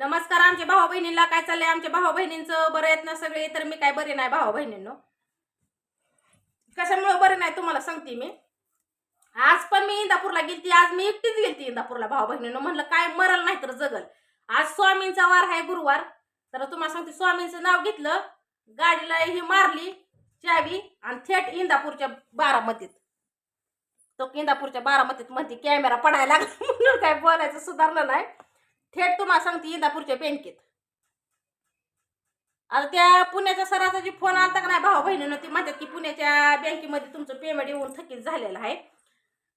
नमस्कार आमच्या भाऊ बहिणीला काय चाललंय? आमच्या भाऊ बहिणींचं बरं आहेत ना सगळे? तर मी काय बरे नाही भाऊ बहिणींनो. कशामुळे बरे नाही तुम्हाला सांगते मी? आज पण मी इंदापूरला गेलती आज मी एकटीच गेलती इंदापूरला भाऊ बहिणीनं. म्हणलं काय मरल नाही तर जगल. आज स्वामींचा वार आहे गुरुवार. तर तुम्हाला सांगते स्वामींचं नाव घेतलं गाडीला ही मारली चावी आणि थेट इंदापूरच्या बारामतीत. तो इंदापूरच्या बारामतीत म्हणते कॅमेरा पडायला लागला. म्हणून काय बोलायचं सुधारलं नाही. थेट तुम्हाला सांगते इंदापूरच्या बँकेत. आता त्या पुण्याच्या सराचा जी फोन आलता का नाही भाऊ बहिणीनं ती म्हणतात की पुण्याच्या बँकेमध्ये तुमचं पेमेंट येऊन थकीत झालेलं आहे.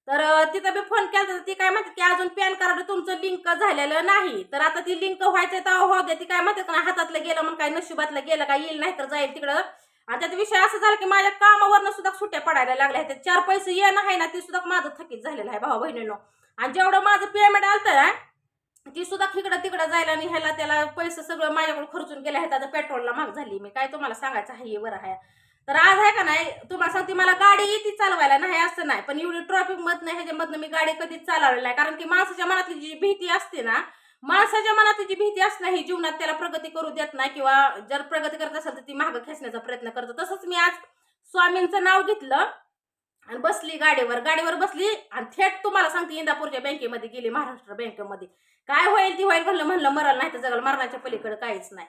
तर तिथं मी फोन केला तर ती काय म्हणते की अजून पॅन कार्ड तुमचं लिंक झालेलं नाही. तर आता ती लिंक व्हायचं तेव्हा हो द्या ती काय म्हणते का हातातलं गेलं मग काय नशिबातलं गेलं काय येईल नाही तर जाईल तिकडं. आणि त्याचा विषय असं झाला की माझ्या कामावरनं सुद्धा सुट्ट्या पडायला लागल्या आहेत. चार पैसे येणं आहे ना ते सुद्धा माझं थकीत झालेलं आहे भाऊ बहिणीनं. आणि जेवढं माझं पेमेंट आलं ना ती सुद्धा तिकडं तिकडं जायला आणि ह्याला त्याला पैसे सगळं माझ्याकडून खर्चून गेले आहेत. आता पेट्रोलला महाग झाली. मी काय तुम्हाला सांगायचं आहे? हे बरं आहे. तर आज आहे का नाही? तुम्हाला सांगते मला गाडी येते चालवायला. नाही असं नाही. पण एवढी ट्रॉफिक मधनं ह्याच्यामधनं मी गाडी कधीच चालवली नाही. कारण की माणसाच्या मनातली जी भीती असते ना माणसाच्या मनातली जी भीती असते ना ही जीवनात त्याला प्रगती करू देत नाही किंवा जर प्रगती करत असेल तर ती मागं खेचण्याचा प्रयत्न करतो. तसंच मी आज स्वामींचं नाव घेतलं. आणि बसली गाडीवर गाडीवर बसली आणि थेट तुम्हाला सांगते इंदापूरच्या बँकेमध्ये गेली महाराष्ट्र बँकेमध्ये. काय होईल ती होईल म्हणलं म्हणलं मरल नाही तर जगल मरणाच्या पलीकडे काहीच नाही.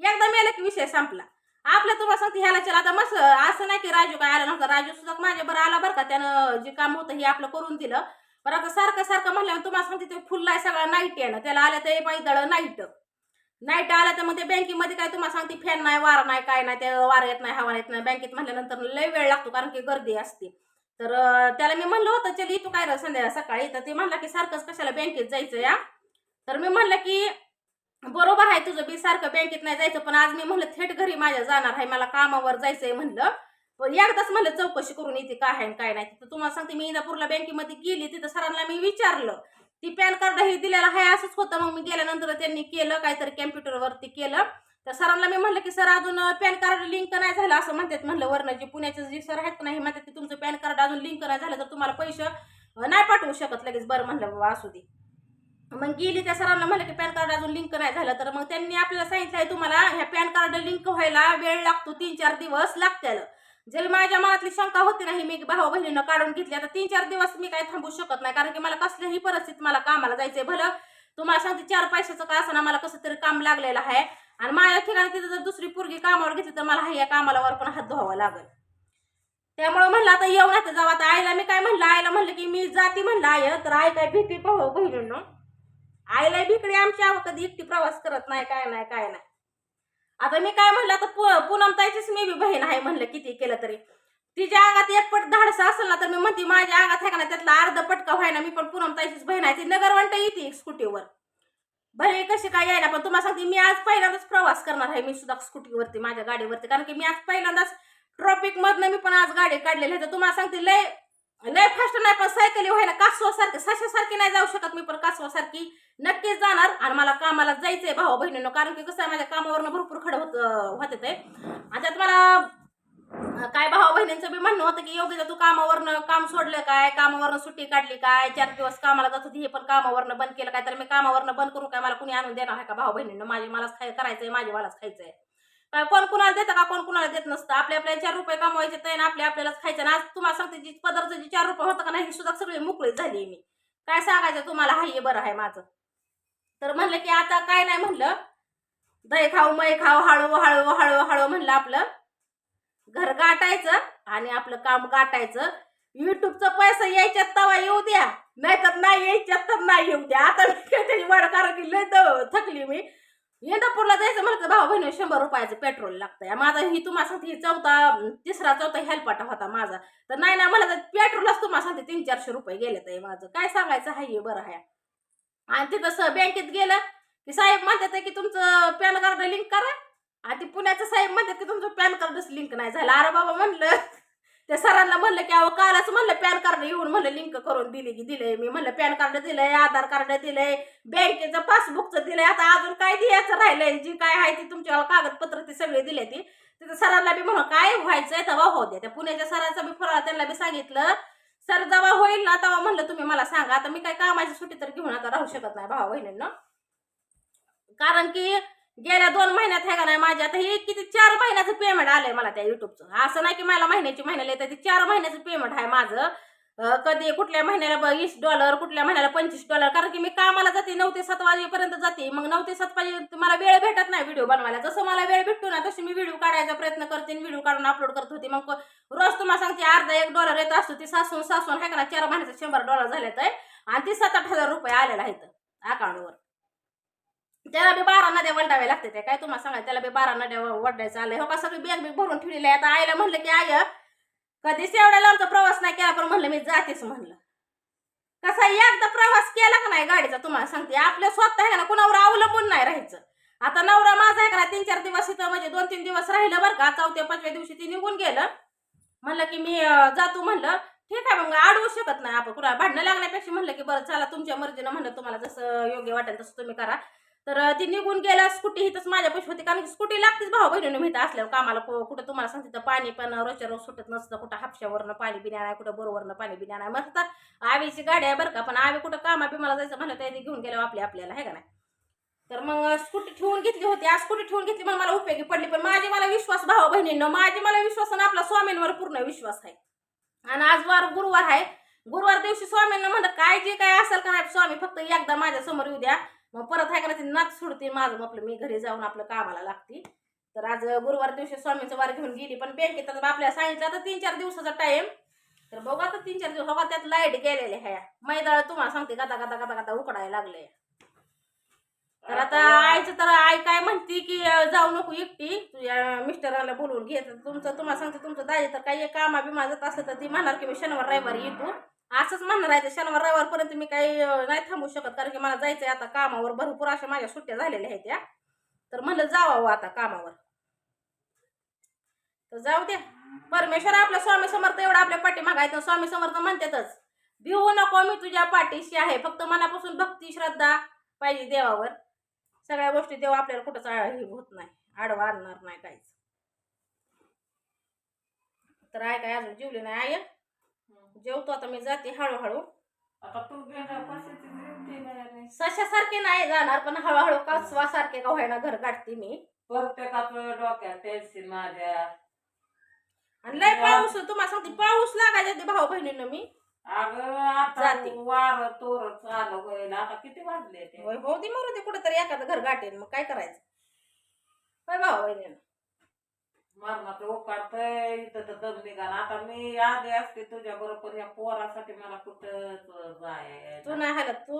एकदा मेलं की विषय संपला. आपल्या तुम्हाला सांगते ह्याला चला आता मस्त असं नाही की राजू काय आला नव्हता. राजू सुद्धा माझ्या बरं आला बरं का त्यानं जे काम होतं हे आपलं करून दिलं. पण आता सारखं सारखं म्हणल्यावर तुम्हाला सांगते ते फुललाय सगळा नाईट आहे ना. त्याला आलं ते दळ नाईट नाईट आल्या तर मग ते बँकेमध्ये काय तुम्हाला सांगते फॅन नाही वारा नाही काय नाही ते वारा येत नाही हवा येत नाही. बँकेत म्हणल्यानंतर लय वेळ लागतो कारण की गर्दी असते. तर त्याला मी म्हणलं होतं चल तू काय र संध्या सकाळी? तर ते म्हणला की सारखंच कशाला बँकेत जायचं या? तर मी म्हणलं की बरोबर आहे तुझं बी सारखं बँकेत नाही जायचं पण आज मी म्हणलं थेट घरी माझ्या जाणार आहे मला कामावर जायचंय म्हणलं. पण एकदाच म्हणलं चौकशी करून येते काय आहे आणि काय नाही. तर तुम्हाला सांगते मी इंदापूरला बँकेमध्ये गेली तिथं सरांना मी विचारलं. ती पॅन कार्ड हे दिलेलं आहे असंच होतं. मग मी गेल्यानंतर त्यांनी केलं काहीतरी कॅम्प्युटरवरती केलं. तर सरांना मी म्हणलं की सर अजून पॅन कार्ड लिंक नाही झालं असं म्हणतात. म्हणलं वरनं जे पुण्याचे जे सर आहेत का नाही म्हणतात की तुमचं पॅन कार्ड अजून लिंक नाही झालं तर तुम्हाला पैसे नाही पाठवू शकत. लगेच बरं म्हणलं बाबा असू दे. मग गेली त्या सरांना म्हणलं की पॅन कार्ड अजून लिंक नाही झालं तर मग त्यांनी आपल्याला सांगितलं आहे तुम्हाला ह्या पॅन कार्ड लिंक व्हायला वेळ लागतो तीन चार दिवस लागतील जर माझ्या मनातली शंका होती नाही मी भाऊ बहिणीनं काढून घेतली आता तीन चार दिवस मी काय थांबू शकत नाही कारण की मला कसल्याही परिस्थितीत मला कामाला जायचंय भलं तुम्हाला सांगते चार पैशाचं का असं मला कसं तरी काम लागलेलं आहे. आणि माझ्या ठिकाणी तिथं जर दुसरी पोरगी कामावर घेतली तर मला ह्या कामाला वर पण हात धुवावा लागेल. त्यामुळे म्हणलं आता येऊ नाही जाऊ आता आईला मी काय म्हणलं? आईला म्हणलं की मी जाती म्हणलं आय तर आई काय भीती पाहू बहिणीनं. आईला भीकडे आमच्या कधी एकटी प्रवास करत नाही काय नाही काय नाही. आता मी काय म्हणलं आता पु पूनम ताईचीच मी बी बहीण आहे म्हणलं किती केलं तरी. तिच्या अंगात एक पट धाडस असेल ना तर मी म्हणते माझ्या अंगात आहे का ना त्यातला अर्ध पटका व्हायना मी पण पूनम ताईचीच बहीण आहे ती नगरवंट येते स्कूटीवर. भले कशी काय यायला? पण तुम्हाला सांगते मी आज पहिल्यांदाच प्रवास करणार आहे मी सुद्धा स्कूटीवरती माझ्या गाडीवरती. कारण की मी आज पहिल्यांदाच ट्रॉफिक मधनं मी पण आज गाडी काढलेली आहे. तर तुम्हाला सांगते लय लय फास्ट नाही पण सायकली व्हायला कासवासारखी सशासारखी नाही जाऊ शकत मी पण कासवासारखी नक्कीच जाणार. आणि मला कामाला जायचंय भाऊ बहिणीनं कारण की कसं आहे माझ्या कामावरनं भरपूर खडं होत होते ते. आणि त्यात मला काय भाऊ बहिणींचं बी म्हणणं होतं की योग्य तू कामावरनं काम सोडलं काय? कामावरनं सुट्टी काढली काय? चार दिवस कामाला जात होती हे पण कामावरनं बंद केलं काय? तर मी कामावरनं बंद करू काय? मला कुणी आणून देणार आहे का भाऊ बहिणींना? माझे मलाच खाय करायचंय माझे मलाच खायचंय. काय कोण कुणाला देतं का? कोण कुणाला देत नसतं. आपल्या आपल्या चार रुपये कमवायचे तर आपले आपल्यालाच खायचं आज तुम्हाला सांगते जी पदार्थ जे चार रुपये होतं का नाही ही सुद्धा सगळी मोकळीच झाली मी. काय सांगायचं तुम्हाला? हा हे बरं आहे माझं. तर म्हणलं की आता काय नाही म्हणलं. दही खाऊ मय खाऊ हळू हळू हळू हळू म्हणलं आपलं. घर गाठायचं आणि आपलं काम गाठायचं. युट्यूबचा पैसा यायच्यात तवा येऊ द्या. नाही तर नाही यायच्यात तर नाही येऊ द्या. आता मी काय त्याची वाढ कारण की लय थकली मी. इंदापूरला जायचं म्हणलं भाऊ बहिणी शंभर रुपयाचं पेट्रोल लागतंय. माझा ही तुम्हाला सांगते ही चौथा तिसरा चौथा हेल्पाटा होता माझा. तर नाही ना मला तर पेट्रोलच तुम्हाला सांगते तीन चारशे रुपये गेले तर माझं. काय सांगायचं आहे हे बरं आहे आणि तिथं स बँकेत गेलं की साहेब म्हणतात की तुमचं पॅन कार्ड लिंक करा. आणि ते पुण्याचं साहेब म्हणतात की तुमचं पॅन कार्डच लिंक नाही झालं. अरे बाबा म्हणलं त्या सरांना म्हणलं की अहो कालच म्हणलं पॅन कार्ड येऊन म्हणलं लिंक करून दिली की दिलंय. मी म्हणलं पॅन कार्ड दिलंय आधार कार्ड दिलंय बँकेचं पासबुकचं दिलंय. आता अजून काय द्यायचं राहिलंय? जी काय आहे ती तुमच्या कागदपत्र ती सगळे दिले ती. तिथं सरांना बी म्हणून काय व्हायचंय तेव्हा हो द्या. त्या पुण्याच्या सरांचा बी फराळ त्यांना बी सांगितलं. सर जेव्हा होईल ना तेव्हा म्हणलं तुम्ही मला सांगा. आता मी काय कामाची सुट्टी तर घेऊन आता राहू शकत नाही भावा बहिणींना कारण की गेल्या दोन महिन्यात हे का नाही आता हे किती चार महिन्याचं पेमेंट आलंय मला त्या युट्यूबचं असं नाही की मला महिन्याची महिन्याला येतं ते चार महिन्याचं पेमेंट आहे माझं. कधी कुठल्या महिन्याला वीस डॉलर कुठल्या महिन्याला पंचवीस डॉलर कारण की मी कामाला जाते नऊ ते सात वाजेपर्यंत जाते. मग नऊ ते सात वाजे मला वेळ भेटत नाही व्हिडिओ बनवायला. जसं मला वेळ भेटतो ना तशी मी व्हिडिओ काढायचा प्रयत्न करते व्हिडिओ काढून अपलोड करत होते. मग रोज तुम्हाला सांगते अर्धा एक डॉलर येत असतो ती सासून सासून आहे का ना चार महिन्याचं शंभर डॉलर झाले तर आणि ते सात आठ हजार रुपये आलेला आहेत अकाउंटवर त्याला बी बारा नद्या वलटाव्या लागते ते काय तुम्हाला सांगा त्याला बी बारा नद्या वडायचं आलंय हो का? सगळी बॅग बी भरून ठेवलेली आहे. आता आईला म्हणलं की आय कधीच एवढ्या लांबचा प्रवास नाही केला पण म्हणलं मी जातेच म्हणलं. कसा एकदा प्रवास केला का नाही गाडीचा तुम्हाला सांगते. आपल्या स्वतः आहे का ना कुणावर अवलंबून नाही राहायचं. आता नवरा माझा आहे का ना तीन चार दिवस इथं म्हणजे दोन तीन दिवस राहिलं बरं का. चौथ्या पाचव्या दिवशी ती निघून गेलं. म्हणलं की मी जातो म्हणलं. ठीक आहे मग अडवू शकत नाही आपण. कुणा भांडणं लागण्यापेक्षा म्हणलं की बरं चला तुमच्या मर्जीनं म्हणलं तुम्हाला जसं योग्य वाटेल तसं तुम्ही करा. तर ती निघून गेला स्कूटी हिथंच माझ्या पैसे होती. कारण की स्कूटी लागतेच भाऊ बहिणीने माहिती असल्यावर कामाला कु- कुठं तुम्हाला सांगते तर पाणी पण रोजच्या रोज सुटत नसतं. कुठं हापशावरनं पाणी बिण्या नाही कुठं बरोबरनं पाणी बिण्या नाही. मस्त आवीची गाडी आहे बरं का पण आवी कुठं कामा बिमाला जायचं म्हणलं तर घेऊन गेल्यावर आपल्या आपल्याला आहे का नाही? तर मग स्कूटी ठेवून घेतली होती. आज स्कूटी ठेवून घेतली म्हणून मला उपयोगी पडली. पण माझी मला विश्वास भावा बहिणींनो माझी मला विश्वास आणि आपला स्वामींवर पूर्ण विश्वास आहे. आणि आज वार गुरुवार आहे. गुरुवार दिवशी स्वामींना म्हणलं काय जे काय असेल का नाही स्वामी फक्त एकदा माझ्यासमोर येऊ द्या. मग परत आहे का नाही ती नाच सोडते माझं आपलं मी घरी जाऊन आपलं कामाला लागते. तर आज गुरुवार दिवशी स्वामींचं वार घेऊन गेली पण बँकेत आपल्याला सांगितलं आता तीन चार दिवसाचा टाइम तर बघू आता तीन चार दिवस बघा त्यात लाइट गेलेले ह्या मैदाळ तुम्हाला सांगते गाता गाता गाता गाता उकडायला लागले तर आता आईचं तर आई काय म्हणते की जाऊ नको एकटी तुझ्या मिस्टरांना बोलवून घे. तुमचं तुम्हाला सांगते तुमचं दाजी तर काही कामा बिमा जात असलं तर ती म्हणणार की मी शनिवार रविवारी येतो. असंच म्हणणार आहे शनिवार रविवारपर्यंत मी काही नाही थांबू शकत कारण की मला जायचंय आता कामावर. भरपूर अशा माझ्या सुट्ट्या झालेल्या आहेत त्या तर म्हणलं जावावं आता कामावर. तर जाऊ दे. परमेश्वर आपल्या स्वामी समर्थ एवढा आपल्या पाठीमाग आहे तर स्वामी समर्थ म्हणतातच भिवू नको मी तुझ्या पाठीशी आहे. फक्त मनापासून भक्ती श्रद्धा पाहिजे देवावर. सगळ्या गोष्टी देव आपल्याला कुठंच होत नाही आडवा आणणार नाही काहीच. तर आहे काय अजून? जीवली नाही आय जेवतो आता मी जाते हळूहळू. आता तू कशाची नाही सशासारखे नाही जाणार पण हळूहळू कासवासारखे का व्हायला घर काढते मी. प्रत्येकाचं डोक्यात टेन्शन माझ्या. आणि लय पाऊस तुम्हाला सांगते पाऊस लागायच्या ते भाऊ बहिणीनं मी. अगं आता जाते. वार तोर चालू होईल आता किती वाजले ते? होय हो दे मरू ते कुठेतरी एखादं घर गाठेल मग काय करायचं? होय भाऊ बहिणीनं. मरणाचं उकाडतंय इथं तर दम निघाला. आता मी आधी असते तुझ्या बरोबर या पोरासाठी मला कुठं जाय तू नाही हालत तू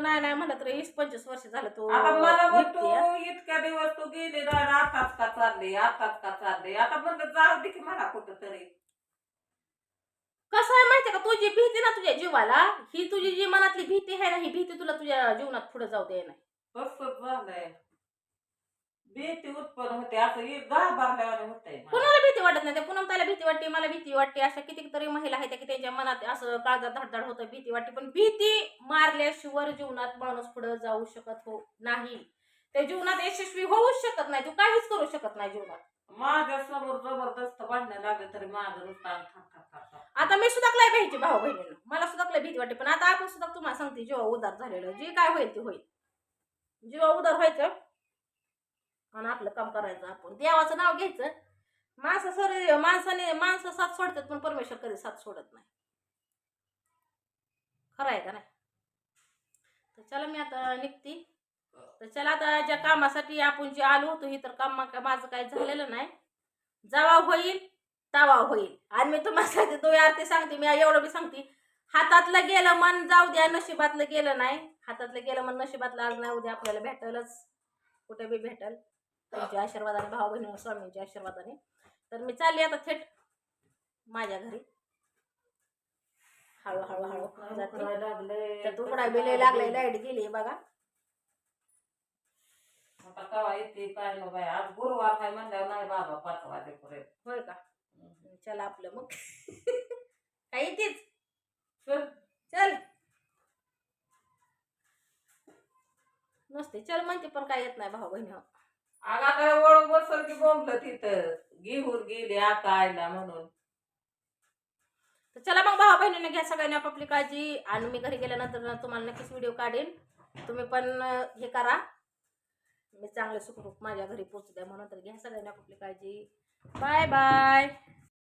नाही नाही म्हणलं तर वीस पंचवीस वर्ष झालं तू आता मला बघ तू निघतीये. इतक्या दिवस तू गेली ना आताच का चालली आताच का चालली? आता म्हणलं जाऊ दे की मला कुठं तरी कसं आहे माहितीये का तुझी भीती ना तुझ्या जीवाला ही तुझी जी मनातली भीती आहे ना ही भीती तुला तुझ्या जीवनात पुढे जाऊ दे नाही. तसंच झालंय. भीती उत्पन्न होते असं होतंय मला. कुणाला भीती वाटत नाही? त्या पुन्हा त्याला भीती वाटते मला भीती वाटते. अशा कितीतरी महिला आहेत की त्यांच्या मनात असं काळजात धडधड होतं भीती वाटते. पण भीती मारल्याशिवाय जीवनात माणूस पुढे जाऊ शकत हो नाही. त्या जीवनात यशस्वी होऊच शकत नाही. तू काहीच करू शकत नाही जीवनात. माझ्यासमोर जबरदस्त भांडणं लागलं तरी माझं नुसतं. आता मी सुद्धा लय भ्यायची भाऊ बहिणीनं. मला सुद्धा लय भीती वाटते. पण आता आपण सुद्धा तुम्हाला सांगते जेव्हा उदार झालेलं जे काय होईल ते होईल. जेव्हा उदार व्हायचं आणि आपलं काम करायचं आपण. देवाचं नाव घ्यायचं. माणसं सर माणसाने माणसं साथ सोडतात पण परमेश्वर कधी साथ सोडत नाही. खरं आहे का नाही? तर चला मी आता निघते. तर चला आता ज्या कामासाठी आपण जे आलो होतो हे तर काम माझं काही झालेलं नाही. जेव्हा होईल तवा होईल. आणि मी तुम्हाला सांगते दोन आरती सांगते मी एवढं बी सांगते. हातातलं गेलं मन जाऊ द्या नशिबातलं गेलं नाही. हातातलं गेलं मन नशिबातलं आज नाही उद्या आपल्याला भेटलच. कुठे बी भेटल. त्यांच्या आशीर्वादाने भाऊ बहिणी स्वामींच्या आशीर्वादाने. तर मी चालली आता थेट माझ्या घरी. हळू हळू जाते. तर तुकडा बिले लागलाय लाइट गेली बघा. आता कवा येते काय नो बाय आज गुरुवार काय म्हणल्यावर नाही बाबा पाच वाजेपर्यंत. होय का? चला आपलं मग. काय येतेच चल. चल. नसते चल म्हणते पण काय येत नाही भाऊ बहिणी अगं आता ओळख बसल की बोंबलं तिथं. घेऊन गेली आता आयला म्हणून. तर चला मग भाऊ बहिणीने घ्या सगळ्यांनी आपापली काळजी. आणि मी घरी गेल्यानंतर तुम्हाला नक्कीच व्हिडिओ काढेन. तुम्ही पण हे करा. मी चांगलं सुखरूप माझ्या घरी पोचू द्या म्हणून तर घ्या सगळ्यांनी आपापली काळजी. Bye bye